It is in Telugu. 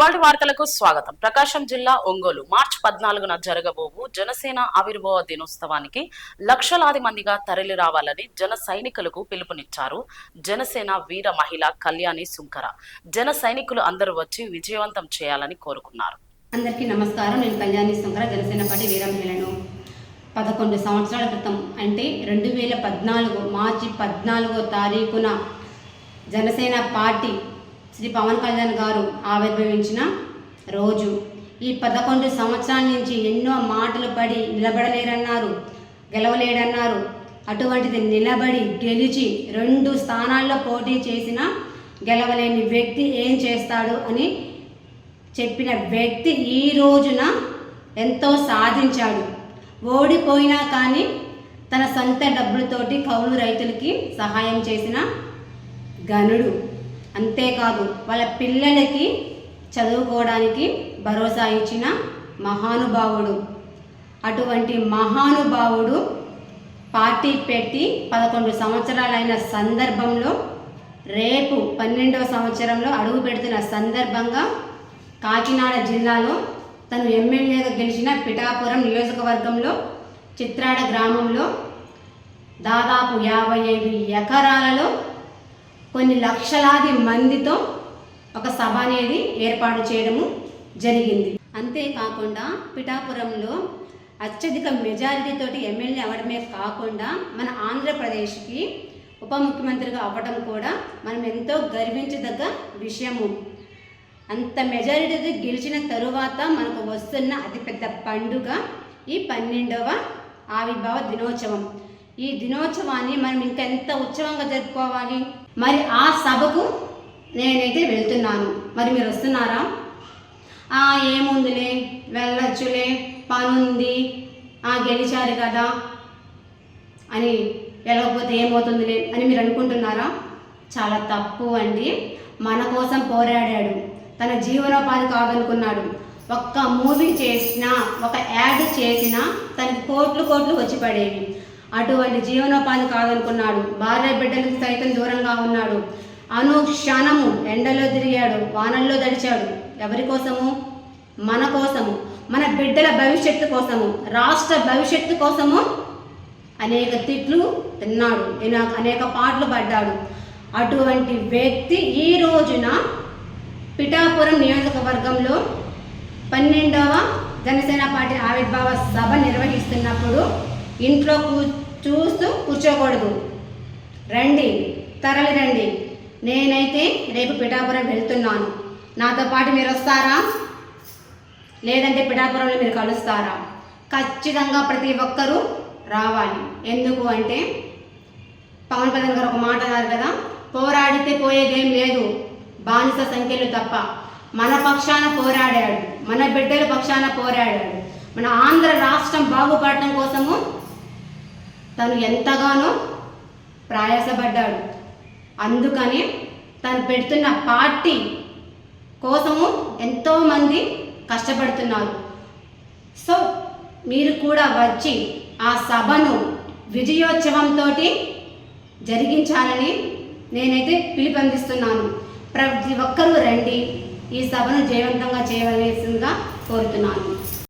ఇవాళ వార్తలకు స్వాగతం. ప్రకాశం జిల్లా ఒంగోలు మార్చి పద్నాలుగున జరగబోవు జనసేన ఆవిర్భావ దినోత్సవానికి లక్షలాది మందిగా తరలి రావాలని జన సైనికులకు పిలుపునిచ్చారు. జనసేన వీర మహిళ కళ్యాణి సుంకర. జన సైనికులు అందరూ వచ్చి విజయవంతం చేయాలని కోరుకున్నారు. అందరికీ నమస్కారం. నేను కళ్యాణి శంకర జనసేన పార్టీ వీరమహిళను పదకొండు సంవత్సరాల క్రితం అంటే రెండు వేల పద్నాలుగు మార్చి పద్నాలుగో తారీఖున జనసేన పార్టీ శ్రీ పవన్ కళ్యాణ్ గారు ఆవిర్భవించిన రోజు. ఈ పదకొండు సంవత్సరాల నుంచి ఎన్నో మాటలు పడి నిలబడలేరన్నారు గెలవలేడన్నారు. అటువంటిది నిలబడి గెలిచి రెండు స్థానాల్లో పోటీ చేసిన గెలవలేని వ్యక్తి ఏం చేస్తాడు అని చెప్పిన వ్యక్తి ఈ రోజున ఎంతో సాధించాడు. ఓడిపోయినా కానీ తన సొంత డబ్బులతోటి కౌలు రైతులకి సహాయం చేసిన గనుడు అంతేకాదు వాళ్ళ పిల్లలకి చదువుకోవడానికి భరోసా ఇచ్చిన మహానుభావుడు. అటువంటి మహానుభావుడు పార్టీ పెట్టి పదకొండు సంవత్సరాలైన సందర్భంలో రేపు పన్నెండవ సంవత్సరంలో అడుగు పెడుతున్న సందర్భంగా కాకినాడ జిల్లాలో తను ఎమ్మెల్యేగా గెలిచిన పిఠాపురం నియోజకవర్గంలో చిత్రాడ గ్రామంలో దాదాపు యాభై ఐదు ఎకరాలలో కొన్ని లక్షలాది మందితో ఒక సభ అనేది ఏర్పాటు చేయడము జరిగింది. అంతేకాకుండా పిఠాపురంలో అత్యధిక మెజారిటీతోటి ఎమ్మెల్యే అవ్వడమే కాకుండా మన ఆంధ్రప్రదేశ్కి ఉప ముఖ్యమంత్రిగా అవ్వడం కూడా మనం ఎంతో గర్వించదగ్గ విషయము. అంత మెజారిటీతో గెలిచిన తరువాత మనకు వస్తున్న అతిపెద్ద పండుగ ఈ పన్నెండవ ఆవిర్భావ దినోత్సవం. ఈ దినోత్సవాన్ని మనం ఇంకెంత ఉత్సవంగా జరుపుకోవాలి? మరి ఆ సభకు నేనైతే వెళ్తున్నాను. మరి మీరు వస్తున్నారా? ఆ ఏముందిలే వెళ్ళొచ్చులే పనుంది ఆ గెలిచారు కదా అని వెళ్ళకపోతే ఏమవుతుందిలే అని మీరు అనుకుంటున్నారా? చాలా తప్పు అండి. మన కోసం పోరాడాడు. తన జీవనోపాధి కాదనుకున్నాడు. ఒక్క మూవీ చేసినా ఒక యాడ్ చేసినా తనకి కోట్లు కోట్లు వచ్చి పడేవి. అటువంటి జీవనోపాధి కాదనుకున్నాడు. భార్య బిడ్డలకు సైతం దూరంగా ఉన్నాడు. అనుక్షణము ఎండలో తిరిగాడు. వానల్లో దడిచాడు ఎవరి కోసము? మన కోసము. మన బిడ్డల భవిష్యత్తు కోసము. రాష్ట్ర భవిష్యత్తు కోసము అనేక తిట్లు తిన్నాడు. అనేక పాటలు పడ్డాడు అటువంటి వ్యక్తి ఈ రోజున పిఠాపురం నియోజకవర్గంలో పన్నెండవ జనసేన పార్టీ ఆవిర్భావ సభ నిర్వహిస్తున్నప్పుడు ఇంట్లో కూ చూస్తూ కూర్చోకూడదు. రండి తరలి రండి. నేనైతే రేపు పిఠాపురం వెళ్తున్నాను. నాతో పాటు మీరు వస్తారా లేదంటే పిఠాపురంలో మీరు కలుస్తారా? ఖచ్చితంగా ప్రతి ఒక్కరూ రావాలి. ఎందుకు అంటే పవన్ కళ్యాణ్ గారు ఒక మాట అన్నారు కదా పోరాడితే పోయేదేం లేదు. బానిస సంఖ్యలు తప్ప. మన పక్షాన పోరాడాడు. మన బిడ్డల పక్షాన పోరాడాడు. మన ఆంధ్ర రాష్ట్రం బాగుపడటం కోసము తను ఎంతగానో ప్రయాసపడ్డాడు. అందుకని తను పెడుతున్న పార్టీ కోసము ఎంతోమంది కష్టపడుతున్నారు. సో మీరు కూడా వచ్చి ఆ సభను విజయోత్సవంతో జరిగించాలని నేనైతే పిలుపందిస్తున్నాను ప్రతి ఒక్కరూ రండి. ఈ సభను జయవంతంగా చేయవలసిందిగా కోరుతున్నాను.